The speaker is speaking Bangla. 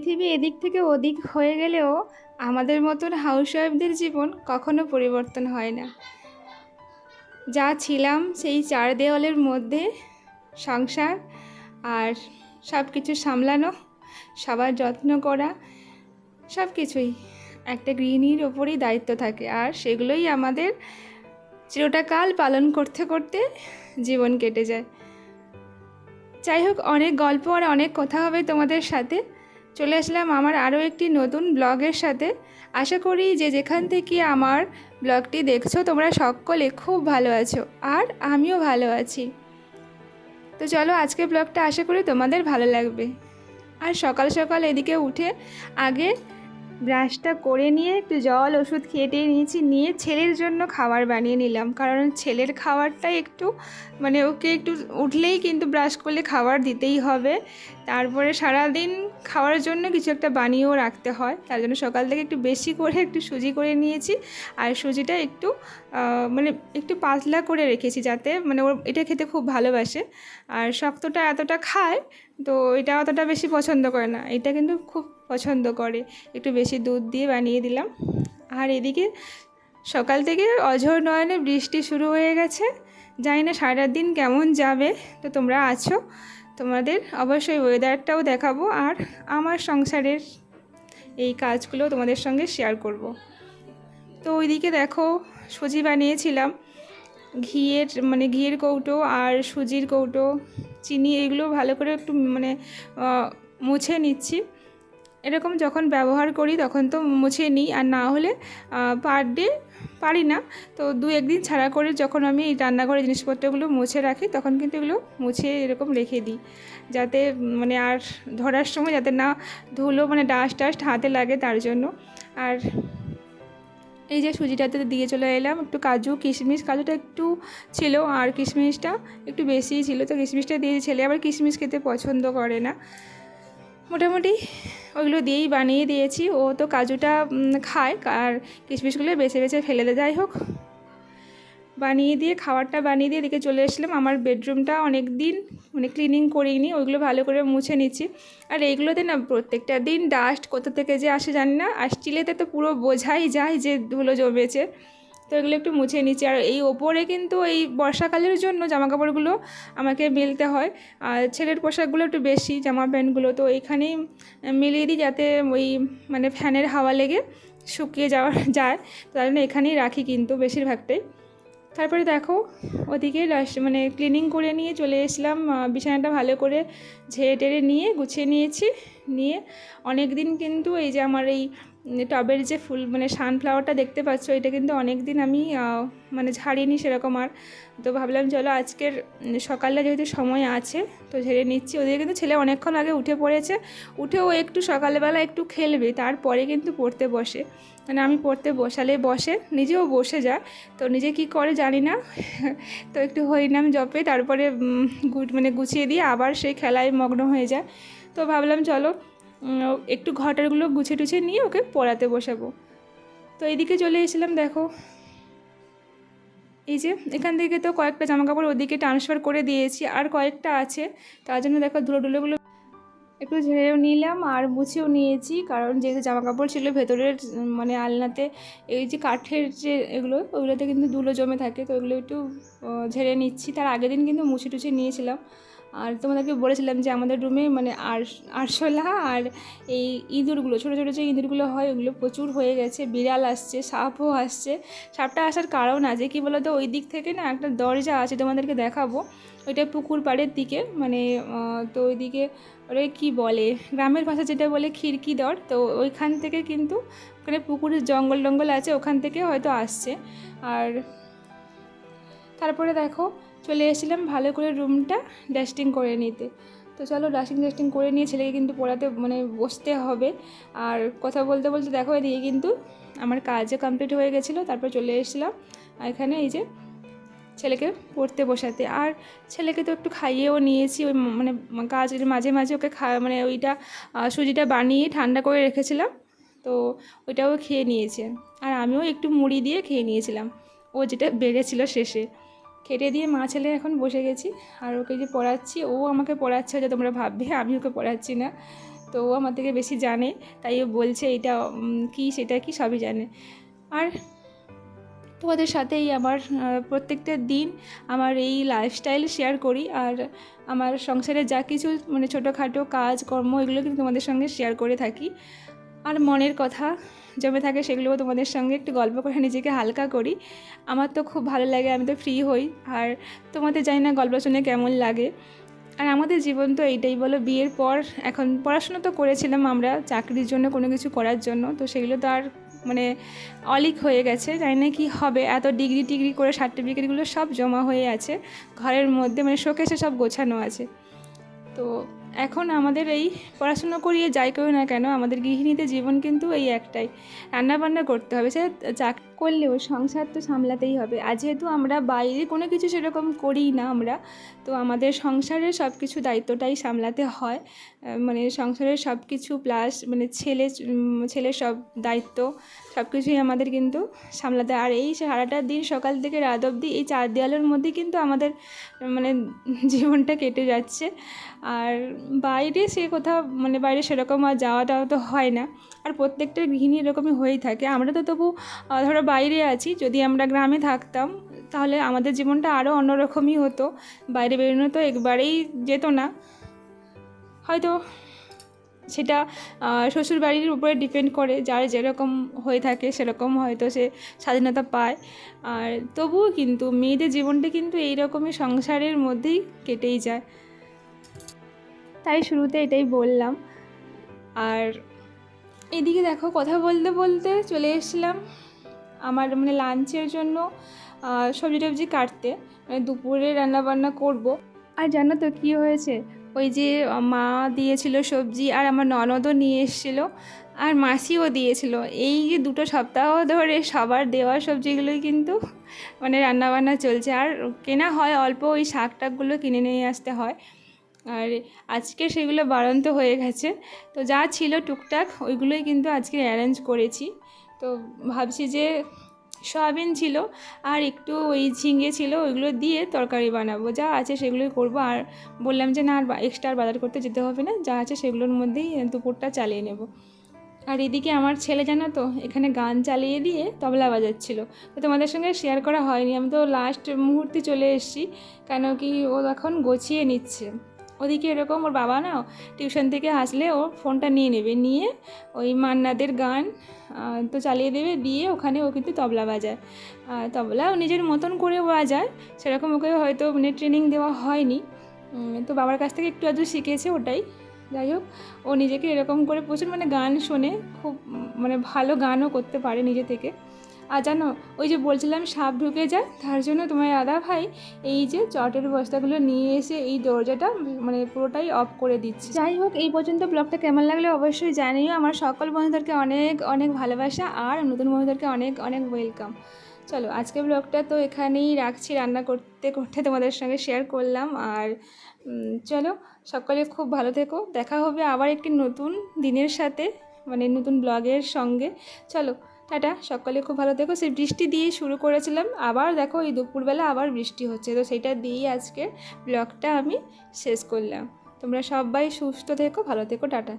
পৃথিবী এদিক থেকে ওদিক হয়ে গেলেও আমাদের মতন হাউসওয়াইফদের জীবন কখনো পরিবর্তন হয় না। যা ছিলাম সেই চার দেওয়ালের মধ্যে, সংসার আর সব কিছু সামলানো, সবার যত্ন করা সব কিছুই একটা গৃহিণীর ওপরেই দায়িত্ব থাকে আর সেগুলোই আমাদের চিরটা কাল পালন করতে করতে জীবন কেটে যায়। যাই হোক, অনেক গল্প আর অনেক কথা হবে তোমাদের সাথে। চলে আসলাম আমার আরও একটি নতুন ব্লগের সাথে। আশা করি যে যেখান থেকে আমার ব্লগটি দেখছ, তোমরা সকলে খুব ভালো আছো আর আমিও ভালো আছি। তো চলো আজকে ব্লগটা আশা করি তোমাদের ভালো লাগবে। আর সকাল সকাল এদিকে উঠে আগে ব্রাশটা করে নিয়ে একটু জল, ওষুধ খেয়ে টেয়ে নিয়েছি, নিয়ে ছেলের জন্য খাবার বানিয়ে নিলাম। কারণ ছেলের খাবারটাই একটু মানে ওকে একটু উঠলেই কিন্তু ব্রাশ করলে খাবার দিতেই হবে। তারপরে সারাদিন খাওয়ার জন্য কিছু একটা বানিয়েও রাখতে হয়। তার জন্য সকাল থেকে একটু বেশি করে একটু সুজি করে নিয়েছি। আর সুজিটা একটু মানে একটু পাতলা করে রেখেছি যাতে মানে ওর, এটা খেতে খুব ভালোবাসে। আর শক্তটা এতটা খায় তো এটা অতটা বেশি পছন্দ করে না। এটা কিন্তু খুব পছন্দ করে। একটু বেশি দুধ দিয়ে বানিয়ে দিলাম। আর এদিকে সকাল থেকে অঝোর নয়নে বৃষ্টি শুরু হয়ে গেছে। জানি না সারা দিন কেমন যাবে। তো তোমরা আছো। তোমাদের অবশ্যই ওয়েদারটাও দেখাবো আর আমার সংসারের এই কাজগুলো তোমাদের সঙ্গে শেয়ার করব। তো ওইদিকে দেখো, সুজি বানিয়েছিলাম। ঘিয়ের মানে ঘিয়ের কৌটো আর সুজির কৌটো, চিনি এগুলো ভালো করে একটু মানে মুছে নিচ্ছি। এরকম যখন ব্যবহার করি তখন তো মুছে নিই। আর না হলে পার ডে পারি না। তো দু একদিন ছাড়া করে যখন আমি এই রান্নাঘরের জিনিসপত্রগুলো মুছে রাখি তখন কিন্তু এগুলো মুছে এরকম রেখে দিই। যাতে মানে আর ধরার সময় যাতে না ধুলো মানে ডাস্ট টাস্ট হাতে লাগে তার জন্য। আর এই যে সুজিটাতে দিয়ে চলে এলাম, একটু কাজু, কিশমিশ, কাজুটা একটু ছিল আর কিশমিশটা একটু বেশিই ছিল, তো কিশমিশটা দিয়ে ছেলে আবার কিশমিশ খেতে পছন্দ করে না। মোটামুটি ওইগুলো দিয়েই বানিয়ে দিয়েছি, ও তো কাজুটা খায়, আর কিশমিশগুলো বেছে বেছে ফেলে দেয় যাই হোক। বানিয়ে দিয়ে, খাবারটা বানিয়ে দিয়ে এদিকে চলে এসলাম আমার বেডরুমটা অনেক দিন মানে ক্লিনিং করিনি, ওইগুলো ভালো করে মুছে নিচ্ছি। আর এইগুলোতে না প্রত্যেকটা দিন ডাস্ট কোথা থেকে যে আসে জানি না, আর স্টিলেতে তো পুরো বোঝাই যায় যে ধুলো জমেছে। তো এগুলো একটু মুছে নিচ্ছি। আর এই ওপরে কিন্তু এই বর্ষাকালের জন্য জামা কাপড়গুলো আমাকে মেলতে হয়। আর ছেলের পোশাকগুলো একটু বেশি, জামা প্যান্টগুলো। তো এইখানেই মিলিয়ে দিই যাতে ওই মানে ফ্যানের হাওয়া লেগে শুকিয়ে যাওয়া যায়। তার জন্য এখানেই রাখি কিন্তু বেশিরভাগটাই। তারপরে দেখো ওদিকে লাস্ট মানে ক্লিনিং করে নিয়ে চলে এসলাম বিছানাটা ভালো করে ঝেড়ে টেড়ে নিয়ে গুছিয়ে নিয়েছি। নিয়ে অনেক দিন কিন্তু এই যে আমার এই টবের যে ফুল মানে সানফ্লাওয়ারটা দেখতে পাচ্ছ, এটা কিন্তু অনেক দিন আমি মানে ঝাড়িনি সেরকম আর। তো ভাবলাম চলো আজকের সকালটা যেহেতু সময় আছে, তো ঝেড়ে নিচ্ছি। ওদের কিন্তু ছেলে অনেকক্ষণ আগে উঠে পড়েছে। উঠেও একটু সকালবেলা একটু খেলবে, তারপরে কিন্তু পড়তে বসে। মানে আমি পড়তে বসালে বসে, নিজেও বসে যায়। তো নিজে কি করে জানি না। তো একটু হরিনাম জপে, তারপরে মানে গুছিয়ে দিয়ে আবার সেই খেলায় মগ্ন হয়ে যায়। তো ভাবলাম চলো একটু ঘটারগুলো গুছিয়ে টুছিয়ে নিয়ে ওকে পড়াতে বসাবো। তো এইদিকে চলে এসেছিলাম, দেখো। এই যে, এখান থেকে তো কয়েকটা জামা কাপড় ওদিকে ট্রান্সফার করে দিয়েছি, আর কয়েকটা আছে। তার জন্য দেখো ধুলো টুলোগুলো একটু ঝেড়েও নিলাম আর মুছেও নিয়েছি, কারণ যেহেতু জামা কাপড় ছিল, ভেতরের মানে আলনাতে এই যে কাঠের যে এগুলো, ওগুলোতে কিন্তু ধুলো জমে থাকে, তো ওগুলো একটু ঝেড়ে নিচ্ছি। তার আগের দিন কিন্তু মুছে টুছে নিয়েছিলাম। আর তোমাদেরকে বলেছিলাম যে আমাদের রুমে মানে আর আরশোলা আর এই ইঁদুরগুলো, ছোটো ছোটো যে ইঁদুরগুলো হয় ওগুলো প্রচুর হয়ে গেছে, বিড়াল আসছে, সাপও আসছে। সাপটা আসার কারণ আছে কি বলতো, ওই দিক থেকে না একটা দরজা আছে তোমাদেরকে দেখাবো। ওইটা পুকুর পাড়ের দিকে মানে তো ওইদিকে ওরে কি বলে, গ্রামের ভাষা যেটা বলে খিড়কি দর, তো ওইখান থেকে কিন্তু ওখানে পুকুরের জঙ্গল টঙ্গল আছে, ওখান থেকে হয়তো আসছে। আর তারপরে দেখো চলে এসেছিলাম ভালো করে রুমটা ডাস্টিং করে নিতে। তো চলো ডাস্টিং ডাস্টিং করে নিয়ে ছেলেকে কিন্তু পড়াতে মানে বসতে হবে। আর কথা বলতে বলতে দেখো এদিকে কিন্তু আমার কাজও কমপ্লিট হয়ে গেছিল, তারপর চলে এসেছিলাম। এখানে এই যে ছেলেকে পড়তে বসাতে। আর ছেলেকে তো একটু খাইয়েও নিয়েছি, ওই মানে কাজের মাঝে মাঝে ওকে খা মানে ওইটা সুজিটা বানিয়ে ঠান্ডা করে রেখেছিলাম। তো ওইটাও খেয়ে নিয়েছে। আর আমিও একটু মুড়ি দিয়ে খেয়ে নিয়েছিলাম। ও যেটা বেড়েছিল শেষে। খেটে দিয়ে মা ছেলে এখন বসে গেছি, আর ওকে যে পড়াচ্ছি, ও আমাকে পড়াচ্ছে যে তোমরা ভাববে, আমি ওকে পড়াচ্ছি না। তো ও আমার থেকে বেশি জানে, তাই ও বলছে এটা কি সেটা কি সবই জানে। আর তোমাদের সাথেই আমার প্রত্যেকটা দিন আমার এই লাইফস্টাইল শেয়ার করি, আর আমার সংসারে যা কিছু মানে ছোটোখাটো কাজ, কর্ম, এগুলো কিন্তু তোমাদের সঙ্গে শেয়ার করে থাকি। আর মনের কথা জমে থাকে সেগুলোও তোমাদের সঙ্গে। একটু গল্প করে নিজেকে হালকা করি। আমার তো খুব ভালো লাগে, আমি তো ফ্রি হই। আর তোমাদের জানি না গল্প শুনে কেমন লাগে। আর আমাদের জীবন তো এইটাই, বলো বিয়ের পর এখন পড়াশোনা তো করেছিলাম আমরা চাকরির জন্য, কোনো কিছু করার জন্য। তো সেগুলো তো আর মানে অলিক হয়ে গেছে, জানি না কি হবে। এত ডিগ্রি টিগ্রি করে সার্টিফিকেটগুলো সব জমা হয়ে আছে। ঘরের মধ্যে মানে শোকেসে সব গোছানো আছে। তো এখন আমাদের এই পড়াশুনো করিয়ে যাই করি না কেন, আমাদের গৃহিণীদের জীবন কিন্তু এই একটাই। রান্নাবান্না করতে হবে, সে চাক করলেও সংসার তো সামলাতেই হবে। আর যেহেতু আমরা বাইরে কোনো কিছু সেরকম করি না আমরা, তো আমাদের সংসারের সব কিছু দায়িত্বটাই সামলাতে হয়। মানে সংসারের সব কিছু প্লাস মানে ছেলে ছেলের সব দায়িত্ব সব কিছুই আমাদের কিন্তু সামলাতে আর এই সারাটা দিন সকাল থেকে রাত অবধি এই চার দেওয়ালের মধ্যে কিন্তু আমাদের মানে জীবনটা কেটে যাচ্ছে। আর বাইরে সে কোথাও মানে বাইরে সেরকম আর যাওয়া যাওয়াটাও তো হয় না। আর প্রত্যেকটা গৃহিণী এরকমই হয়েই থাকে। আমরা তো তবু ধরো বাইরে আছি। যদি আমরা গ্রামে থাকতাম তাহলে আমাদের জীবনটা আরও অন্যরকমই হতো। বাইরে বেরোনো তো একবারেই যেত না। হয়তো সেটা আহ, শ্বশুরবাড়ির উপরে ডিপেন্ড করে। যার যেরকম হয়ে থাকে সেরকম হয়তো সে স্বাধীনতা পায়। আর তবুও কিন্তু মেয়েদের জীবনটা কিন্তু এইরকমই সংসারের মধ্যেই কেটেই যায়। তাই শুরুতে এটাই বললাম। আর এদিকে দেখো কথা বলতে বলতে চলে এসেছিলাম আমার মানে লাঞ্চের জন্য সবজি টবজি কাটতে। মানে দুপুরে রান্নাবান্না করব। আর জানো তো কী হয়েছে? ওই যে মা দিয়েছিল সবজি আর আমার ননদও নিয়ে এসেছিল আর মাসিও দিয়েছিল। এই যে দুটো সপ্তাহ ধরে সবার দেওয়া সবজিগুলোই কিন্তু মানে রান্নাবান্না চলছে। আর কেনা হয় অল্প ওই শাক টাকগুলো কিনে নিয়ে আসতে হয়। আর আজকে সেগুলো বাড়ন্ত হয়ে গেছে। তো যা ছিল টুকটাক, ওইগুলোই কিন্তু আজকে অ্যারেঞ্জ করেছি। তো ভাবছি যে সয়াবিন ছিল আর একটু ওই ঝিঙে ছিল, ওইগুলো দিয়ে তরকারি বানাবো। যা আছে সেগুলোই করব। আর বললাম যে না, আর এক্সট্রা আর বাজার করতে যেতে হবে না। যা আছে সেগুলোর মধ্যেই দুপুরটা চালিয়ে নেব। আর এদিকে আমার ছেলে জানো তো, এখানে গান চালিয়ে দিয়ে তবলা বাজাচ্ছিল। তো তোমাদের সঙ্গে শেয়ার করা হয়নি। আমি তো লাস্ট মুহূর্তে চলে এসেছি। কেন কি ও এখন গছিয়ে নিচ্ছে। ওদিকে এরকম ওর বাবা না টিউশন থেকে আসলে ও ফোনটা নিয়ে নেবে, নিয়ে ওই মান্নাদের গান তো চালিয়ে দেবে, দিয়ে ওখানে ও কিন্তু তবলা বাজায়। তবলা ও নিজের মতন করে বাজায়, সেরকম ওকে হয়তো মানে ট্রেনিং দেওয়া হয়নি। তো বাবার কাছ থেকে একটু আধটু শিখেছে ওটাই। যাই হোক, ও নিজেকে এরকম করে প্রচুর মানে গান শোনে, খুব মানে ভালো গানও করতে পারে নিজে থেকে। আর জানো, ওই যে বলছিলাম সাপ ঢুকে যায়, তার জন্য তোমার দাদা ভাই এই যে চটের বস্তাগুলো নিয়ে এসে এই দরজাটা মানে পুরোটাই অফ করে দিচ্ছে। যাই হোক, এই পর্যন্ত ব্লগটা কেমন লাগলে অবশ্যই জানিও। আমার সকল বন্ধুদেরকে অনেক অনেক ভালোবাসা আর নতুন বন্ধুদেরকে অনেক অনেক ওয়েলকাম চলো, আজকে ব্লগটা তো এখানেই রাখছি। রান্না করতে করতে তোমাদের সঙ্গে শেয়ার করলাম। আর চলো, সকলে খুব ভালো থেকো। দেখা হবে আবার একটি নতুন দিনের সাথে মানে নতুন ব্লগের সঙ্গে। চলো টাটা, সকলে খুব ভালো দেখো সেই বৃষ্টি দিয়ে শুরু করেছিলাম। আবার দেখো এই দুপুরবেলা আবার বৃষ্টি হচ্ছে। তো সেটা দিয়েই আজকে ব্লগটা আমি শেষ করলাম। তোমরা সবাই সুস্থ থেকো, ভালো থেকো, টাটা।